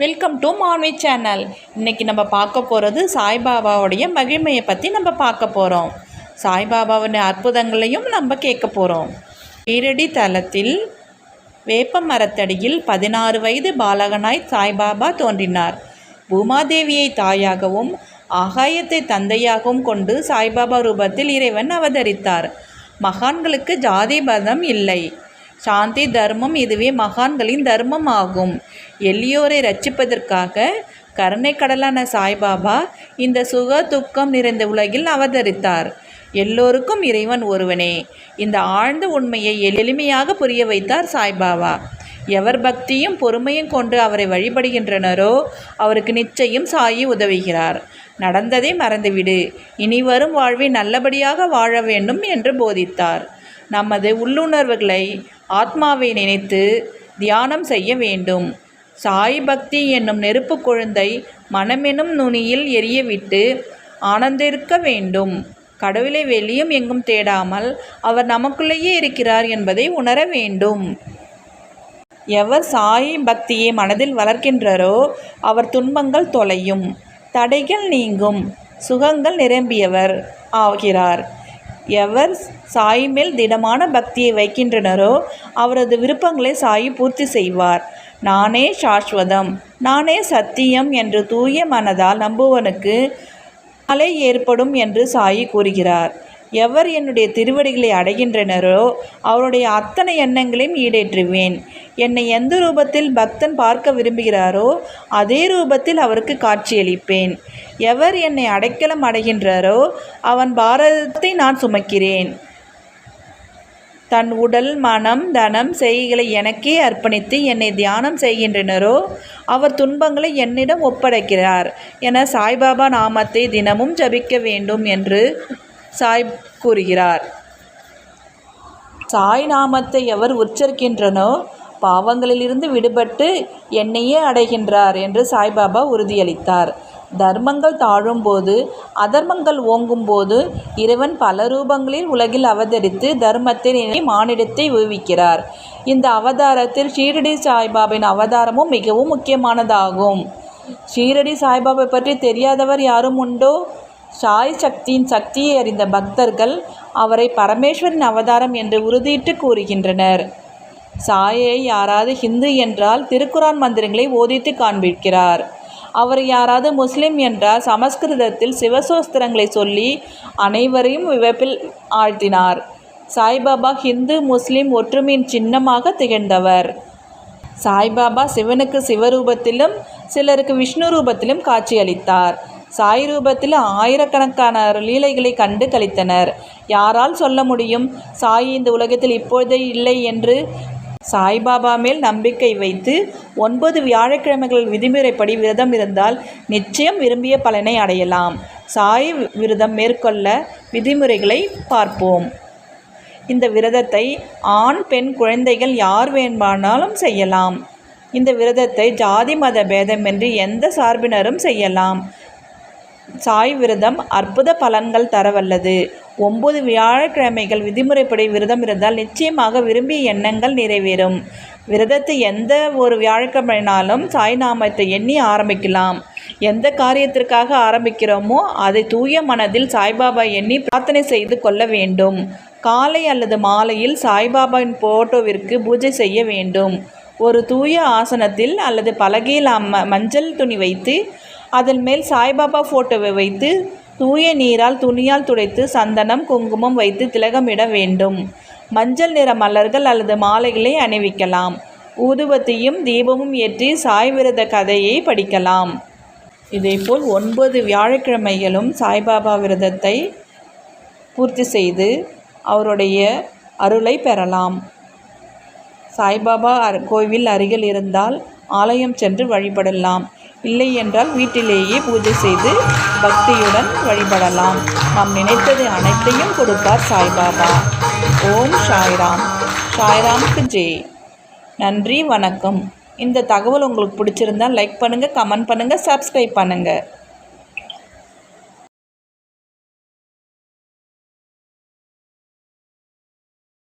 Welcome to Manvi channel இன்றைக்கி நம்ம பார்க்க போகிறது சாய்பாபாவுடைய மகிமையை பற்றி நம்ம பார்க்க போகிறோம் சாய்பாபாவின் அற்புதங்களையும் நம்ம கேட்க போகிறோம் ஈரடி தலத்தில் வேப்ப மரத்தடியில் பதினாறு வயது பாலகனாய் சாய்பாபா தோன்றினார். பூமாதேவியை தாயாகவும் ஆகாயத்தை தந்தையாகவும் கொண்டு சாய்பாபா ரூபத்தில் இறைவன் அவதரித்தார். மகான்களுக்கு ஜாதி பதம் இல்லை. சாந்தி தர்மம் இதுவே மகான்களின் தர்மம் ஆகும் எளியோரை ரட்சிப்பதற்காக கருணை கடலான சாய்பாபா இந்த சுக துக்கம் நிறைந்த உலகில் அவதரித்தார். எல்லோருக்கும் இறைவன் ஒருவனே. இந்த ஆழ்ந்த உண்மையை எளிமையாக புரிய வைத்தார் சாய்பாபா. எவர் பக்தியும் பொறுமையும் கொண்டு அவரை வழிபடுகின்றனரோ அவருக்கு நிச்சயம் சாயி உதவுகிறார். நடந்ததை மறந்துவிடு. இனி வரும் வாழ்வை நல்லபடியாக வாழ வேண்டும் என்று போதித்தார். நமது உள்ளுணர்வுகளை ஆத்மாவை நினைத்து தியானம் செய்ய வேண்டும். சாய் பக்தி என்னும் நெருப்பு குழந்தை மனமெனும் நுனியில் எரியவிட்டு ஆனந்திருக்க வேண்டும். கடவுளை வெளியும் எங்கும் தேடாமல் அவர் நமக்குள்ளேயே இருக்கிறார் என்பதை உணர வேண்டும். எவர் சாய் பக்தியை மனதில் வளர்க்கின்றாரோ அவர் துன்பங்கள் தொலையும். தடைகள் நீங்கும். சுகங்கள் நிரம்பியவர் ஆகிறார். எவர் சாய் மேல் திடமான பக்தியை வைக்கின்றனரோ அவரது விருப்பங்களை சாயி பூர்த்தி செய்வார். நானே சாஸ்வதம் நானே சத்தியம் என்று தூய மனதால் நம்புவனுக்கு அலை ஏற்படும் என்று சாயி கூறுகிறார். எவர் என்னுடைய திருவடிகளை அடைகின்றனரோ அவருடைய அத்தனை எண்ணங்களையும் ஈடேற்றுவேன். என்னை எந்த ரூபத்தில் பக்தன் பார்க்க விரும்புகிறாரோ அதே ரூபத்தில் அவருக்கு காட்சியளிப்பேன். எவர் என்னை அடைக்கலம் அடைகின்றாரோ அவன் பாரதத்தை நான் சுமக்கிறேன். தன் உடல் மனம் தனம் செய்களை எனக்கே அர்ப்பணித்து என்னை தியானம் செய்கின்றனரோ அவர் துன்பங்களை என்னிடம் ஒப்படைக்கிறார். என சாய்பாபா நாமத்தை தினமும் ஜபிக்க வேண்டும் என்று சாய் கூறுகிறார். சாய் நாமத்தை எவர் உச்சரிக்கின்றனோ பாவங்களிலிருந்து விடுபட்டு என்னையே அடைகின்றார் என்று சாய்பாபா உறுதியளித்தார். தர்மங்கள் தாழும்போது அதர்மங்கள் ஓங்கும்போது இறைவன் பல ரூபங்களில் உலகில் அவதரித்து தர்மத்தை மானிடத்தை ஊவிக்கிறார் இந்த அவதாரத்தில் ஷீரடி சாய்பாபின் அவதாரமும் மிகவும் முக்கியமானதாகும். ஷீரடி சாய்பாபை பற்றி தெரியாதவர் யாரும் உண்டோ? சாய் சக்தியின் சக்தியை அறிந்த பக்தர்கள் அவரை பரமேஸ்வரின் அவதாரம் என்று உறுதியிட்டு கூறுகின்றனர். சாயை யாராவது ஹிந்து என்றால் திருக்குரான் மந்திரங்களை ஓதித்து காண்பிக்கிறார். அவர் யாராவது முஸ்லிம் என்றால் சமஸ்கிருதத்தில் சிவசோஸ்திரங்களை சொல்லி அனைவரையும் விவப்பில் ஆழ்த்தினார். சாய்பாபா ஹிந்து முஸ்லிம் ஒற்றுமையின் சின்னமாக திகழ்ந்தவர். சாய்பாபா சிவனுக்கு சிவரூபத்திலும் சிலருக்கு விஷ்ணு ரூபத்திலும் காட்சியளித்தார். சாய் ரூபத்தில் ஆயிரக்கணக்கான லீலைகளை கண்டு கழித்தனர். யாரால் சொல்ல முடியும்? சாய் இந்த உலகத்தில் இப்போதே இல்லை என்று சாய்பாபா மேல் நம்பிக்கை வைத்து ஒன்பது வியாழக்கிழமைகள் விதிமுறைப்படி விரதம் இருந்தால் நிச்சயம் விரும்பிய பலனை அடையலாம். சாய் விரதம் மேற்கொள்ள விதிமுறைகளை பார்ப்போம். இந்த விரதத்தை ஆண் பெண் குழந்தைகள் யார் வேண்டுமானாலும் செய்யலாம். இந்த விரதத்தை ஜாதி மத பேதமின்றி எந்த சார்பினரும் செய்யலாம். சாய் விரதம் அற்புத பலன்கள் தரவல்லது. ஒம்பது வியாழக்கிழமைகள் விதிமுறைப்படி விரதம் இருந்தால் நிச்சயமாக விரும்பிய எண்ணங்கள் நிறைவேறும். விரதத்தை எந்த ஒரு வியாழக்கிழமைனாலும் சாய் நாமத்தை எண்ணி ஆரம்பிக்கலாம். எந்த காரியத்திற்காக ஆரம்பிக்கிறோமோ அதை தூய மனதில் சாய்பாபா எண்ணி பிரார்த்தனை செய்து கொள்ள வேண்டும். காலை அல்லது மாலையில் சாய்பாபாவின் போட்டோவிற்கு பூஜை செய்ய வேண்டும். ஒரு தூய ஆசனத்தில் அல்லது பலகையில் அம்ம மஞ்சள் துணி வைத்து அதன் மேல் சாய்பாபா ஃபோட்டோவை வைத்து தூய நீரால் துணியால் துடைத்து சந்தனம் குங்குமம் வைத்து திலகமிட வேண்டும். மஞ்சள் நிற மலர்கள் அல்லது மாலைகளை அணிவிக்கலாம். ஊதுவத்தையும் தீபமும் ஏற்றி சாய் விரத கதையை படிக்கலாம். இதேபோல் ஒன்பது வியாழக்கிழமைகளும் சாய்பாபா விரதத்தை பூர்த்தி செய்து அவருடைய அருளை பெறலாம். சாய்பாபா கோவில் அருகில் இருந்தால் ஆலயம் சென்று வழிபடலாம். இல்லை என்றால் வீட்டிலேயே பூஜை செய்து பக்தியுடன் வழிபடலாம். நாம் நினைத்தது அனைத்தையும் கொடுப்பார் சாய்பாபா. ஓம் சாய்ராம். சாய்ராமுக்கு ஜெய். நன்றி வணக்கம். இந்த தகவல் உங்களுக்கு பிடிச்சிருந்தால் லைக் பண்ணுங்கள் கமெண்ட் பண்ணுங்கள் சப்ஸ்கிரைப் பண்ணுங்கள்